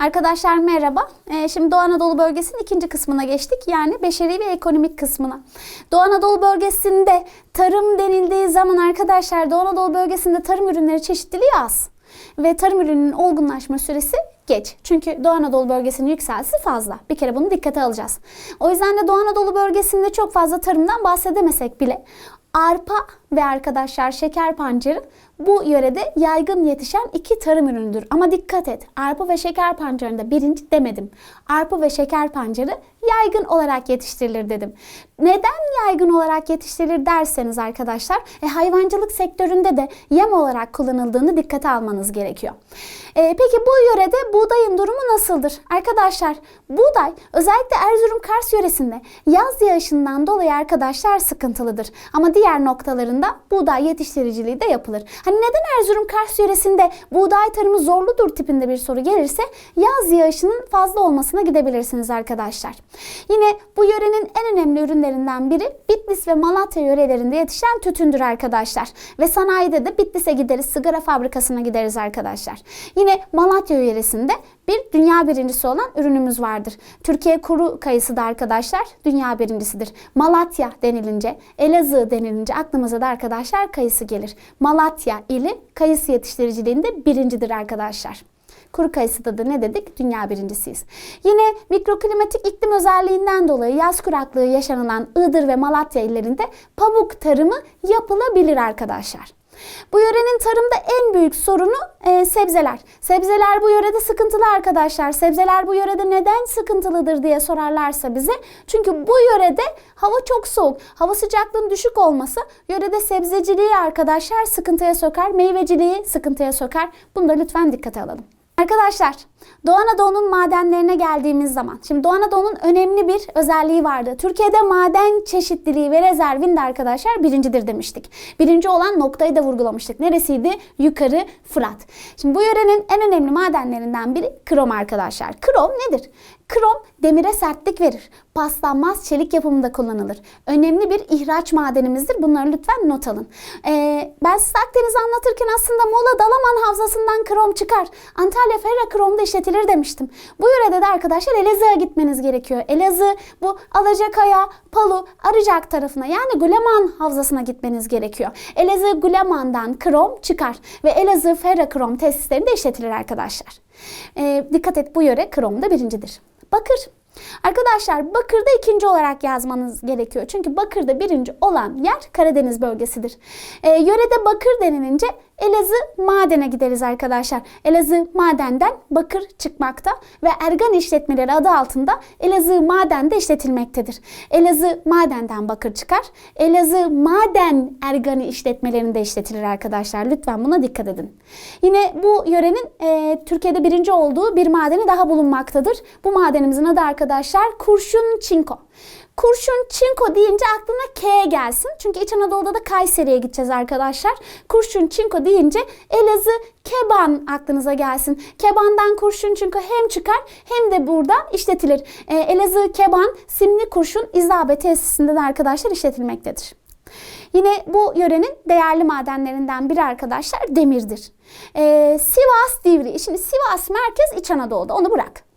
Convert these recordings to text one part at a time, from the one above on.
Arkadaşlar merhaba. Ee, şimdi Doğu Anadolu bölgesinin ikinci kısmına geçtik. Yani beşeri ve ekonomik kısmına. Doğu Anadolu bölgesinde tarım denildiği zaman arkadaşlar Doğu Anadolu bölgesinde tarım ürünleri çeşitliliği az. Ve tarım ürününün olgunlaşma süresi geç. Çünkü Doğu Anadolu bölgesinin yükselsi fazla. Bir kere bunu dikkate alacağız. O yüzden de Doğu Anadolu bölgesinde çok fazla tarımdan bahsedemesek bile arpa ve arkadaşlar şeker pancarı bu yörede yaygın yetişen iki tarım ürünüdür. Ama dikkat et arpa ve şeker pancarında birinci demedim. Arpa ve şeker pancarı yaygın olarak yetiştirilir dedim. Neden yaygın olarak yetiştirilir derseniz arkadaşlar e, hayvancılık sektöründe de yem olarak kullanıldığını dikkate almanız gerekiyor. E, peki bu yörede buğdayın durumu nasıldır? Arkadaşlar buğday özellikle Erzurum Kars yöresinde yaz yağışından dolayı arkadaşlar sıkıntılıdır. Ama diğer noktalarında buğday yetiştiriciliği de yapılır. Hani neden Erzurum Kars yöresinde buğday tarımı zorludur tipinde bir soru gelirse yaz yağışının fazla olmasına gidebilirsiniz arkadaşlar. Yine bu yörenin en önemli ürünlerinden biri Bitlis ve Malatya yörelerinde yetişen tütündür arkadaşlar. Ve sanayide de Bitlis'e gideriz, sigara fabrikasına gideriz arkadaşlar. Yine Malatya yöresinde bir dünya birincisi olan ürünümüz vardır. Türkiye kuru kayısı da arkadaşlar dünya birincisidir. Malatya denilince, Elazığ denilince aklımıza da arkadaşlar kayısı gelir. Malatya ili kayısı yetiştiriciliğinde birincidir arkadaşlar. Kuru kayısıda da ne dedik? Dünya birincisiyiz. Yine mikroklimatik iklim özelliğinden dolayı yaz kuraklığı yaşanılan Iğdır ve Malatya illerinde pamuk tarımı yapılabilir arkadaşlar. Bu yörenin tarımda en büyük sorunu e, sebzeler. Sebzeler bu yörede sıkıntılı arkadaşlar. Sebzeler bu yörede neden sıkıntılıdır diye sorarlarsa bize. Çünkü bu yörede hava çok soğuk. Hava sıcaklığının düşük olması yörede sebzeciliği arkadaşlar sıkıntıya sokar. Meyveciliği sıkıntıya sokar. Bunu da lütfen dikkate alalım. Arkadaşlar Doğu Anadolu'nun madenlerine geldiğimiz zaman, şimdi Doğu Anadolu'nun önemli bir özelliği vardı. Türkiye'de maden çeşitliliği ve rezervinde arkadaşlar birincidir demiştik. Birinci olan noktayı da vurgulamıştık. Neresiydi? Yukarı Fırat. Şimdi bu yörenin en önemli madenlerinden biri krom arkadaşlar. Krom nedir? Krom demire sertlik verir. Paslanmaz çelik yapımında kullanılır. Önemli bir ihraç madenimizdir. Bunları lütfen not alın. Ee, ben size Akdeniz'i anlatırken aslında Muğla Dalaman Havzası'ndan krom çıkar. Antalya Ferra kromda işletilir demiştim. Bu yörede de arkadaşlar Elazığ'a gitmeniz gerekiyor. Elazığ bu Alacakaya, Palu, Arıcak tarafına yani Guleman Havzası'na gitmeniz gerekiyor. Elazığ Guleman'dan krom çıkar ve Elazığ Ferra krom tesislerinde işletilir arkadaşlar. Ee, dikkat et bu yöre kromda birincidir. Bakır. Arkadaşlar Bakır'da ikinci olarak yazmanız gerekiyor. Çünkü Bakır'da birinci olan yer Karadeniz bölgesidir. Ee, yörede Bakır denilince Elazığ madene gideriz arkadaşlar. Elazığ madenden bakır çıkmakta ve Ergan işletmeleri adı altında Elazığ madende işletilmektedir. Elazığ madenden bakır çıkar. Elazığ maden Ergani işletmelerinde işletilir arkadaşlar. Lütfen buna dikkat edin. Yine bu yörenin e, Türkiye'de birinci olduğu bir madeni daha bulunmaktadır. Bu madenimizin adı arkadaşlar kurşun çinko. Kurşun çinko deyince aklına K gelsin. Çünkü İç Anadolu'da da Kayseri'ye gideceğiz arkadaşlar. Kurşun çinko deyince Elazığ keban aklınıza gelsin. Kebandan kurşun çinko hem çıkar hem de burada işletilir. Ee, Elazığ keban simli kurşun izabe tesisinde de arkadaşlar işletilmektedir. Yine bu yörenin değerli madenlerinden biri arkadaşlar demirdir. Ee, Sivas Divri. Şimdi Sivas merkez İç Anadolu'da onu bırak.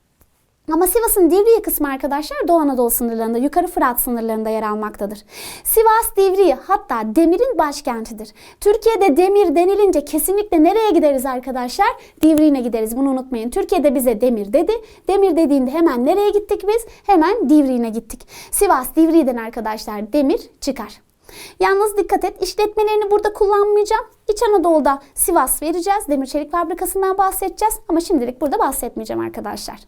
Ama Sivas'ın Divriği kısmı arkadaşlar Doğu Anadolu sınırlarında, Yukarı Fırat sınırlarında yer almaktadır. Sivas Divriği hatta demirin başkentidir. Türkiye'de demir denilince kesinlikle nereye gideriz arkadaşlar? Divriğine gideriz bunu unutmayın. Türkiye'de bize demir dedi. Demir dediğinde hemen nereye gittik biz? Hemen Divriğine gittik. Sivas Divriği'den arkadaşlar demir çıkar. Yalnız dikkat et işletmelerini burada kullanmayacağım. İç Anadolu'da Sivas vereceğiz. Demir çelik fabrikasından bahsedeceğiz. Ama şimdilik burada bahsetmeyeceğim arkadaşlar.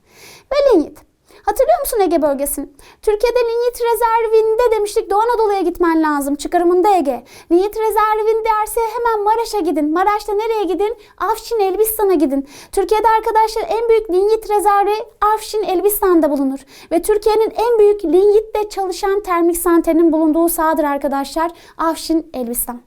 Ve linyit. Hatırlıyor musun Ege bölgesini? Türkiye'de linyit rezervinde demiştik Doğu Anadolu'ya gitmen lazım. Çıkarımında Ege. Linyit rezervin derse hemen Maraş'a gidin. Maraş'ta nereye gidin? Afşin Elbistan'a gidin. Türkiye'de arkadaşlar en büyük linyit rezervi Afşin Elbistan'da bulunur. Ve Türkiye'nin en büyük linyitle çalışan termik santralinin bulunduğu sahadır arkadaşlar. Afşin Elbistan.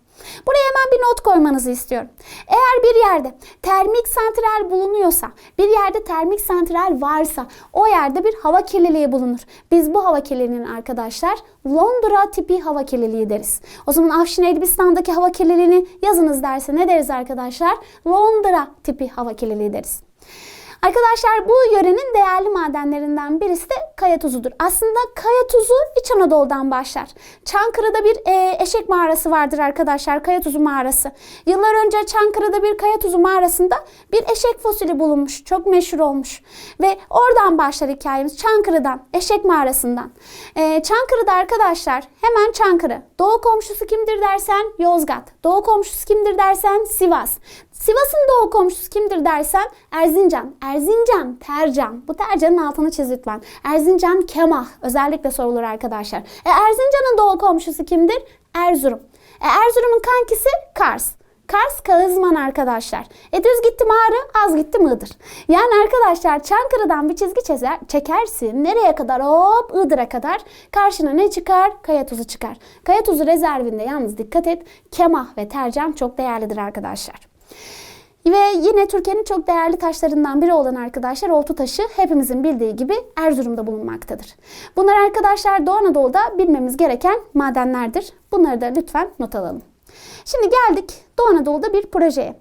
Buraya hemen bir not koymanızı istiyorum. Eğer bir yerde termik santral bulunuyorsa, bir yerde termik santral varsa o yerde bir hava kirliliği bulunur. Biz bu hava kirliliğinin arkadaşlar Londra tipi hava kirliliği deriz. O zaman Afşin Elbistan'daki hava kirliliğini yazınız derse ne deriz arkadaşlar? Londra tipi hava kirliliği deriz. Arkadaşlar bu yörenin değerli madenlerinden birisi de kaya tuzudur. Aslında kaya tuzu İç Anadolu'dan başlar. Çankırı'da bir e, eşek mağarası vardır arkadaşlar. Kaya tuzu mağarası. Yıllar önce Çankırı'da bir kaya tuzu mağarasında bir eşek fosili bulunmuş. Çok meşhur olmuş. Ve oradan başlar hikayemiz. Çankırı'dan, eşek mağarasından. E, Çankırı'da arkadaşlar hemen Çankırı. Doğu komşusu kimdir dersen Yozgat. Doğu komşusu kimdir dersen Sivas. Sivas'ın doğu komşusu kimdir dersen Erzincan. Erzincan, Tercan. Bu Tercan'ın altını çiz lütfen. Erzincan, Kemah. Özellikle sorulur arkadaşlar. E, Erzincan'ın doğu komşusu kimdir? Erzurum. E, Erzurum'un kankisi Kars. Kars Kağızman arkadaşlar. E düz gitti Ağrı, az gitti Iğdır. Yani arkadaşlar Çankırı'dan bir çizgi çezer, çekersin. Nereye kadar? Hop Iğdır'a kadar. Karşına ne çıkar? Kaya tuzu çıkar. Kaya tuzu rezervinde yalnız dikkat et. Kemah ve tercam çok değerlidir arkadaşlar. Ve yine Türkiye'nin çok değerli taşlarından biri olan arkadaşlar oltu taşı hepimizin bildiği gibi Erzurum'da bulunmaktadır. Bunlar arkadaşlar Doğu Anadolu'da bilmemiz gereken madenlerdir. Bunları da lütfen not alalım. Şimdi geldik Doğu Anadolu'da bir projeye.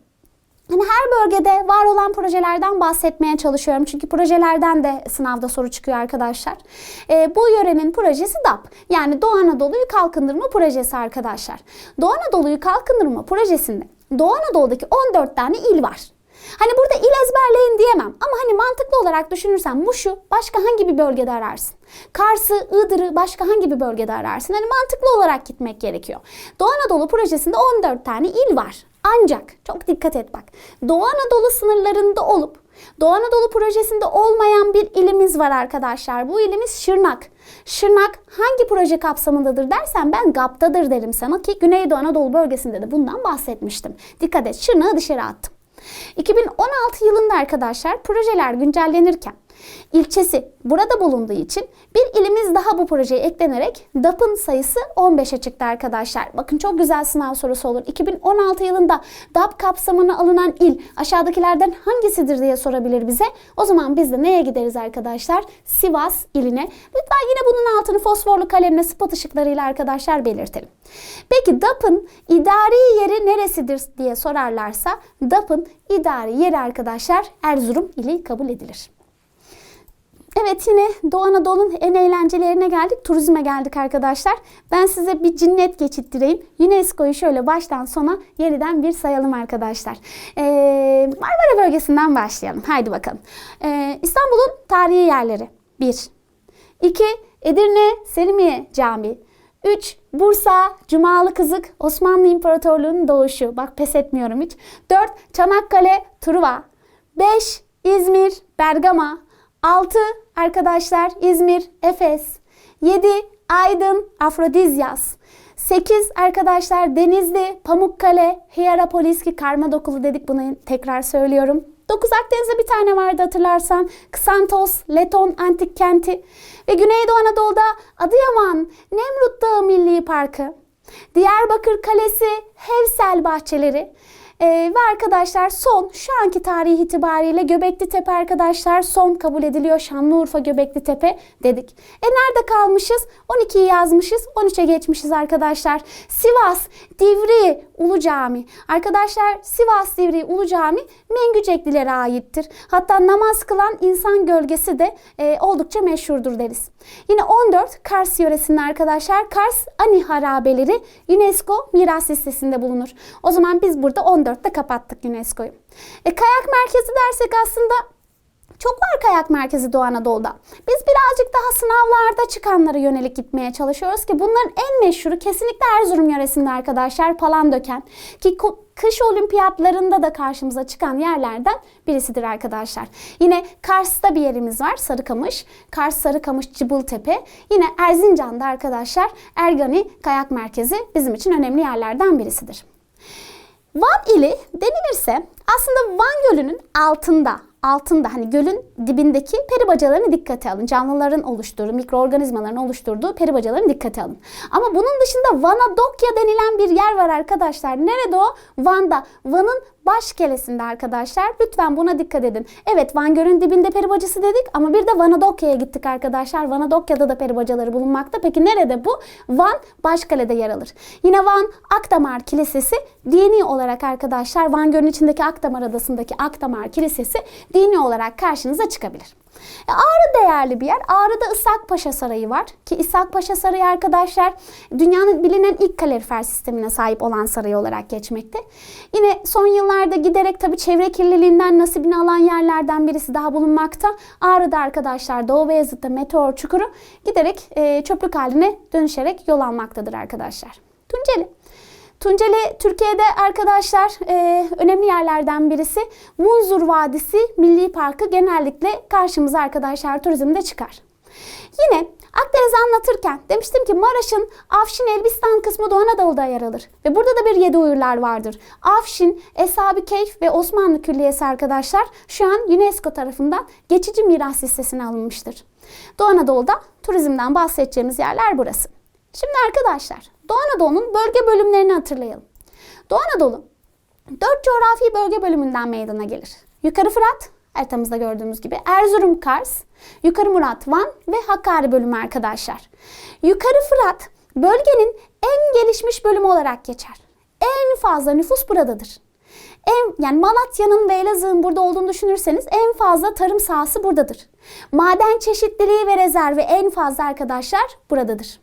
Hani her bölgede var olan projelerden bahsetmeye çalışıyorum. Çünkü projelerden de sınavda soru çıkıyor arkadaşlar. Ee, bu yörenin projesi DAP. Yani Doğu Anadolu'yu kalkındırma projesi arkadaşlar. Doğu Anadolu'yu kalkındırma projesinde Doğu Anadolu'daki 14 tane il var. Hani burada il ezberleyin diyemem ama hani mantıklı olarak düşünürsen Muş'u başka hangi bir bölgede ararsın? Kars'ı, Iğdır'ı başka hangi bir bölgede ararsın? Hani mantıklı olarak gitmek gerekiyor. Doğu Anadolu projesinde 14 tane il var. Ancak çok dikkat et bak. Doğu Anadolu sınırlarında olup Doğu Anadolu projesinde olmayan bir ilimiz var arkadaşlar. Bu ilimiz Şırnak. Şırnak hangi proje kapsamındadır dersen ben GAP'tadır derim sana ki Güneydoğu Anadolu bölgesinde de bundan bahsetmiştim. Dikkat et Şırnak'ı dışarı attım. 2016 yılında arkadaşlar projeler güncellenirken ilçesi burada bulunduğu için bir ilimiz daha bu projeye eklenerek DAP'ın sayısı 15'e çıktı arkadaşlar. Bakın çok güzel sınav sorusu olur. 2016 yılında DAP kapsamına alınan il aşağıdakilerden hangisidir diye sorabilir bize. O zaman biz de neye gideriz arkadaşlar? Sivas iline. Lütfen yine bunun altını fosforlu kalemle spot ışıklarıyla arkadaşlar belirtelim. Peki DAP'ın idari yeri neresidir diye sorarlarsa DAP'ın idari yeri arkadaşlar Erzurum ili kabul edilir. Evet yine Doğu Anadolu'nun en eğlencelerine geldik. Turizme geldik arkadaşlar. Ben size bir cinnet geçittireyim. UNESCO'yu şöyle baştan sona yeniden bir sayalım arkadaşlar. Ee, Marmara bölgesinden başlayalım. Haydi bakalım. Ee, İstanbul'un tarihi yerleri. 1. 2. Edirne Selimiye Camii. 3. Bursa, Cumalı Kızık, Osmanlı İmparatorluğu'nun doğuşu. Bak pes etmiyorum hiç. 4. Çanakkale, Truva. 5. İzmir, Bergama. 6 arkadaşlar İzmir, Efes. 7 Aydın, Afrodizyas. 8 arkadaşlar Denizli, Pamukkale, Hierapolis ki karma dokulu dedik bunu tekrar söylüyorum. 9 Akdeniz'de bir tane vardı hatırlarsan. Ksantos, Leton Antik Kenti ve Güneydoğu Anadolu'da Adıyaman, Nemrut Dağı Milli Parkı. Diyarbakır Kalesi, Hevsel Bahçeleri. Ee, ve arkadaşlar son şu anki tarih itibariyle Göbekli Tepe arkadaşlar son kabul ediliyor. Şanlıurfa Göbekli Tepe dedik. E nerede kalmışız? 12'yi yazmışız. 13'e geçmişiz arkadaşlar. Sivas, Divri, Ulu Cami. Arkadaşlar Sivas, Divri, Ulu Cami Mengüceklilere aittir. Hatta namaz kılan insan gölgesi de e, oldukça meşhurdur deriz. Yine 14 Kars yöresinde arkadaşlar Kars Ani harabeleri UNESCO miras listesinde bulunur. O zaman biz burada 14'te kapattık UNESCO'yu. E, kayak merkezi dersek aslında çok var kayak merkezi Doğu Anadolu'da. Biz birazcık daha sınavlarda çıkanlara yönelik gitmeye çalışıyoruz ki bunların en meşhuru kesinlikle Erzurum yöresinde arkadaşlar Palandöken. Ki kış olimpiyatlarında da karşımıza çıkan yerlerden birisidir arkadaşlar. Yine Kars'ta bir yerimiz var Sarıkamış. Kars Sarıkamış Cıbıltepe. Yine Erzincan'da arkadaşlar Ergani Kayak Merkezi bizim için önemli yerlerden birisidir. Van ili denilirse aslında Van Gölü'nün altında altında hani gölün dibindeki peri bacalarını dikkate alın. Canlıların oluşturduğu, mikroorganizmaların oluşturduğu peri bacalarını dikkate alın. Ama bunun dışında Vanadokya denilen bir yer var arkadaşlar. Nerede o? Van'da. Van'ın baş kelesinde arkadaşlar. Lütfen buna dikkat edin. Evet Van Gölü'nün dibinde peri bacası dedik ama bir de Vanadokya'ya gittik arkadaşlar. Vanadokya'da da peri bacaları bulunmakta. Peki nerede bu? Van Başkale'de yer alır. Yine Van Akdamar Kilisesi dini olarak arkadaşlar Van Gölü'nün içindeki Akdamar Adası'ndaki Akdamar Kilisesi dini olarak karşınıza çıkabilir. E, Ağrı değerli bir yer. Ağrı'da İshak Paşa Sarayı var. Ki İshak Paşa Sarayı arkadaşlar dünyanın bilinen ilk kalorifer sistemine sahip olan saray olarak geçmekte. Yine son yıllarda giderek tabii çevre kirliliğinden nasibini alan yerlerden birisi daha bulunmakta. Ağrı'da arkadaşlar Doğu Beyazıt'ta meteor çukuru giderek e, çöplük haline dönüşerek yol almaktadır arkadaşlar. Tunceli. Tunceli Türkiye'de arkadaşlar e, önemli yerlerden birisi Munzur Vadisi Milli Parkı genellikle karşımıza arkadaşlar turizmde çıkar. Yine Akdeniz'i anlatırken demiştim ki Maraş'ın Afşin Elbistan kısmı Doğu Anadolu'da yer alır. Ve burada da bir yedi uyurlar vardır. Afşin, Eshab-ı Keyf ve Osmanlı Külliyesi arkadaşlar şu an UNESCO tarafından geçici miras listesine alınmıştır. Doğu Anadolu'da turizmden bahsedeceğimiz yerler burası. Şimdi arkadaşlar Doğu Anadolu'nun bölge bölümlerini hatırlayalım. Doğu Anadolu dört coğrafi bölge bölümünden meydana gelir. Yukarı Fırat, haritamızda gördüğümüz gibi Erzurum, Kars, Yukarı Murat, Van ve Hakkari bölümü arkadaşlar. Yukarı Fırat bölgenin en gelişmiş bölümü olarak geçer. En fazla nüfus buradadır. En, yani Malatya'nın ve Elazığ'ın burada olduğunu düşünürseniz en fazla tarım sahası buradadır. Maden çeşitliliği ve rezervi en fazla arkadaşlar buradadır.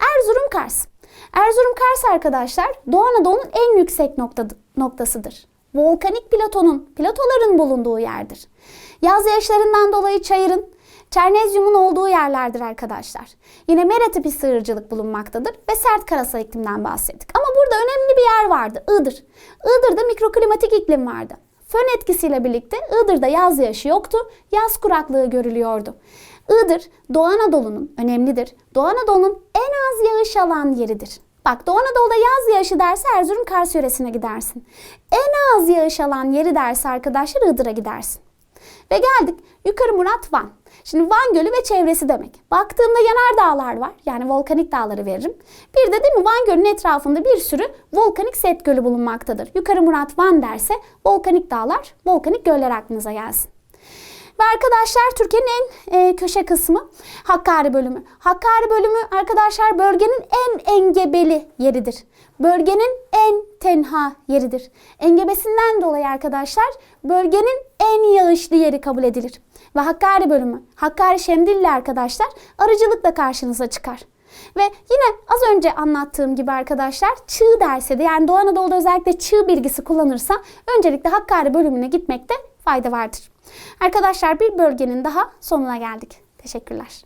Erzurum Kars. Erzurum Kars arkadaşlar Doğu Anadolu'nun en yüksek nokta, noktasıdır. Volkanik platonun, platoların bulunduğu yerdir. Yaz yağışlarından dolayı çayırın, çernezyumun olduğu yerlerdir arkadaşlar. Yine mera tipi sığırcılık bulunmaktadır ve sert karasal iklimden bahsettik. Ama burada önemli bir yer vardı, Iğdır. Iğdır'da mikroklimatik iklim vardı. Fön etkisiyle birlikte Iğdır'da yaz yağışı yoktu, yaz kuraklığı görülüyordu. Iğdır, Doğu Anadolu'nun önemlidir. Doğu Anadolu'nun en az yağış alan yeridir. Bak Doğu Anadolu'da yaz yağışı derse Erzurum Kars yöresine gidersin. En az yağış alan yeri derse arkadaşlar Iğdır'a gidersin. Ve geldik yukarı Murat Van. Şimdi Van Gölü ve çevresi demek. Baktığımda yanar dağlar var. Yani volkanik dağları veririm. Bir de değil mi Van Gölü'nün etrafında bir sürü volkanik set gölü bulunmaktadır. Yukarı Murat Van derse volkanik dağlar, volkanik göller aklınıza gelsin. Ve arkadaşlar Türkiye'nin en e, köşe kısmı Hakkari bölümü. Hakkari bölümü arkadaşlar bölgenin en engebeli yeridir. Bölgenin en tenha yeridir. Engebesinden dolayı arkadaşlar bölgenin en yağışlı yeri kabul edilir. Ve Hakkari bölümü, Hakkari Şemdilli arkadaşlar arıcılıkla karşınıza çıkar. Ve yine az önce anlattığım gibi arkadaşlar çığ derse de yani Doğu Anadolu'da özellikle çığ bilgisi kullanırsa öncelikle Hakkari bölümüne gitmekte fayda vardır. Arkadaşlar bir bölgenin daha sonuna geldik. Teşekkürler.